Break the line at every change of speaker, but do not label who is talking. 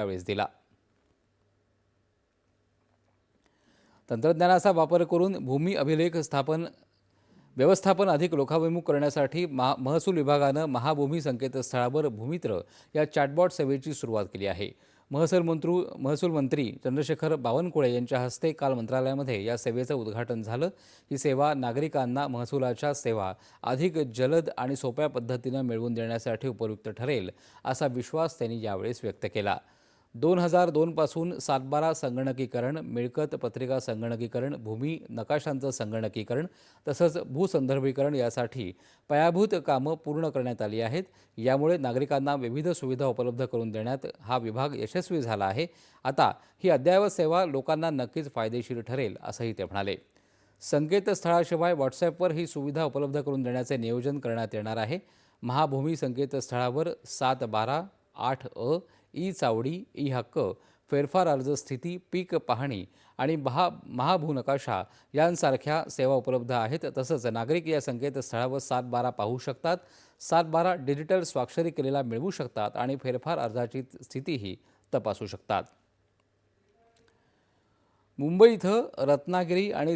यावेळेस दिला. तंत्रज्ञानाचा वापर करून भूमी अभिलेख स्थापन व्यवस्थापन अधिक लोकाभिमुख करण्यासाठी महा महसूल विभागानं महाभूमी संकेतस्थळावर भूमित्र या चॅटबॉट सेवेची सुरुवात केली आहे. महसूल मंत्री महसूल मंत्री चंद्रशेखर बावनकुळे यांच्या हस्ते काल मंत्रालयामध्ये या सेवेचं उद्घाटन झालं. ही सेवा नागरिकांना महसुलाच्या सेवा अधिक जलद आणि सोप्या पद्धतीनं मिळवून देण्यासाठी उपयुक्त ठरेल असा विश्वास त्यांनी यावेळेस व्यक्त केला. दोन हजार दोनपासून सातबारा संगणकीकरण मिळकत पत्रिका संगणकीकरण भूमी नकाशांचं संगणकीकरण तसंच भूसंदर्भीकरण यासाठी पायाभूत कामं पूर्ण करण्यात आली आहेत. यामुळे नागरिकांना विविध सुविधा उपलब्ध करून देण्यात हा विभाग यशस्वी झाला आहे. आता ही अद्ययावत सेवा लोकांना नक्कीच फायदेशीर ठरेल असंही ते म्हणाले. संकेतस्थळाशिवाय व्हॉट्सॲपवर ही सुविधा उपलब्ध करून देण्याचे नियोजन करण्यात येणार आहे. महाभूमी संकेतस्थळावर सात बारा आठ अ ई चावडी ई हक्क फेरफार अर्ज स्थिती पीक पाहणी आणि महा महाभूनकाशा यांसारख्या सेवा उपलब्ध आहेत. तसंच नागरिक या संकेतस्थळावर सात बारा पाहू शकतात. सात बारा डिजिटल स्वाक्षरी केलेला मिळवू शकतात आणि फेरफार अर्जाची स्थितीही तपासू शकतात. मुंबई इथं रत्नागिरी आणि